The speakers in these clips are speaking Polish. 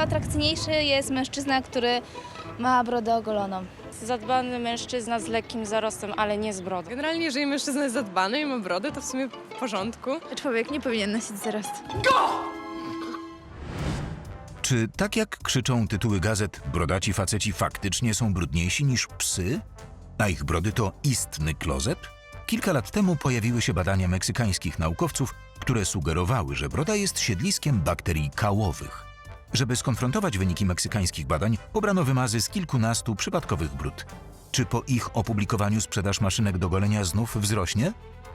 Atrakcyjniejszy jest mężczyzna, który ma brodę ogoloną. Zadbany mężczyzna z lekkim zarostem, ale nie z brodą. Generalnie, jeżeli mężczyzna jest zadbany i ma brodę, to w sumie w porządku. Człowiek nie powinien nosić zarostu. Czy tak jak krzyczą tytuły gazet, brodaci faceci faktycznie są brudniejsi niż psy? A ich brody to istny klozet? Kilka lat temu pojawiły się badania meksykańskich naukowców, które sugerowały, że broda jest siedliskiem bakterii kałowych. Żeby skonfrontować wyniki meksykańskich badań, pobrano wymazy z kilkunastu przypadkowych brud. Czy po ich opublikowaniu sprzedaż maszynek do golenia znów wzrośnie?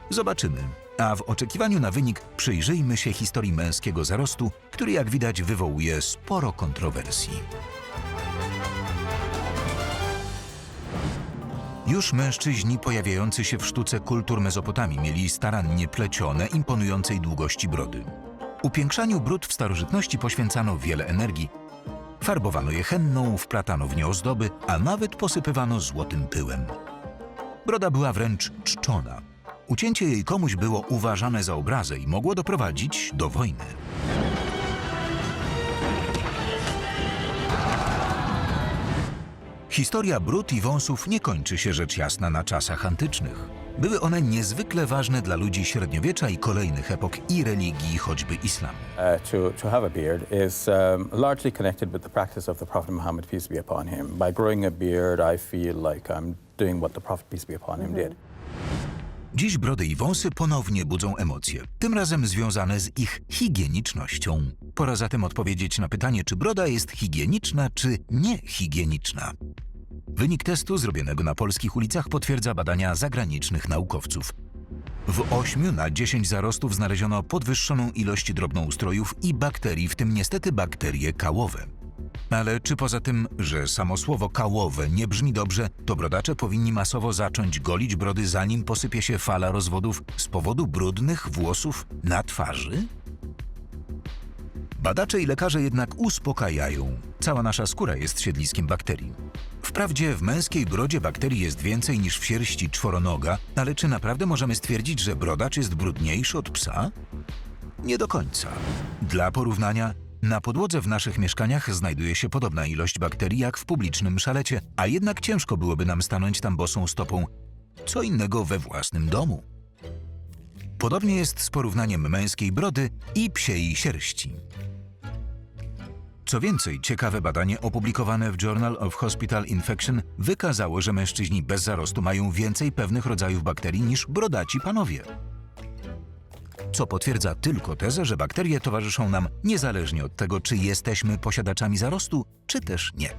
Zobaczymy. A w oczekiwaniu na wynik przyjrzyjmy się historii męskiego zarostu, który jak widać wywołuje sporo kontrowersji. Już mężczyźni pojawiający się w sztuce kultur Mezopotamii mieli starannie plecione, imponującej długości brody. Upiększaniu brud w starożytności poświęcano wiele energii. Farbowano je henną, wplatano w nie ozdoby, a nawet posypywano złotym pyłem. Broda była wręcz czczona. Ucięcie jej komuś było uważane za obrazę i mogło doprowadzić do wojny. Historia brud i wąsów nie kończy się rzecz jasna na czasach antycznych. Były one niezwykle ważne dla ludzi średniowiecza i kolejnych epok i religii, choćby islamu. uh, to, to have a beard is um, largely connected with the practice of the Prophet Muhammad, peace be upon him. By growing a beard, I feel like I'm doing what the Prophet, peace be upon him, did. Dziś brody i wąsy ponownie budzą emocje, tym razem związane z ich higienicznością. Pora zatem odpowiedzieć na pytanie, czy broda jest higieniczna, czy niehigieniczna. Wynik testu zrobionego na polskich ulicach potwierdza badania zagranicznych naukowców. W 8 na 10 zarostów znaleziono podwyższoną ilość drobnoustrojów i bakterii, w tym niestety bakterie kałowe. Ale czy poza tym, że samo słowo kałowe nie brzmi dobrze, to brodacze powinni masowo zacząć golić brody, zanim posypie się fala rozwodów z powodu brudnych włosów na twarzy? Badacze i lekarze jednak uspokajają. Cała nasza skóra jest siedliskiem bakterii. Wprawdzie w męskiej brodzie bakterii jest więcej niż w sierści czworonoga, ale czy naprawdę możemy stwierdzić, że brodacz jest brudniejszy od psa? Nie do końca. Dla porównania, na podłodze w naszych mieszkaniach znajduje się podobna ilość bakterii jak w publicznym szalecie, a jednak ciężko byłoby nam stanąć tam bosą stopą. Co innego we własnym domu. Podobnie jest z porównaniem męskiej brody i psiej sierści. Co więcej, ciekawe badanie opublikowane w Journal of Hospital Infection wykazało, że mężczyźni bez zarostu mają więcej pewnych rodzajów bakterii niż brodaci panowie. Co potwierdza tylko tezę, że bakterie towarzyszą nam niezależnie od tego, czy jesteśmy posiadaczami zarostu, czy też nie.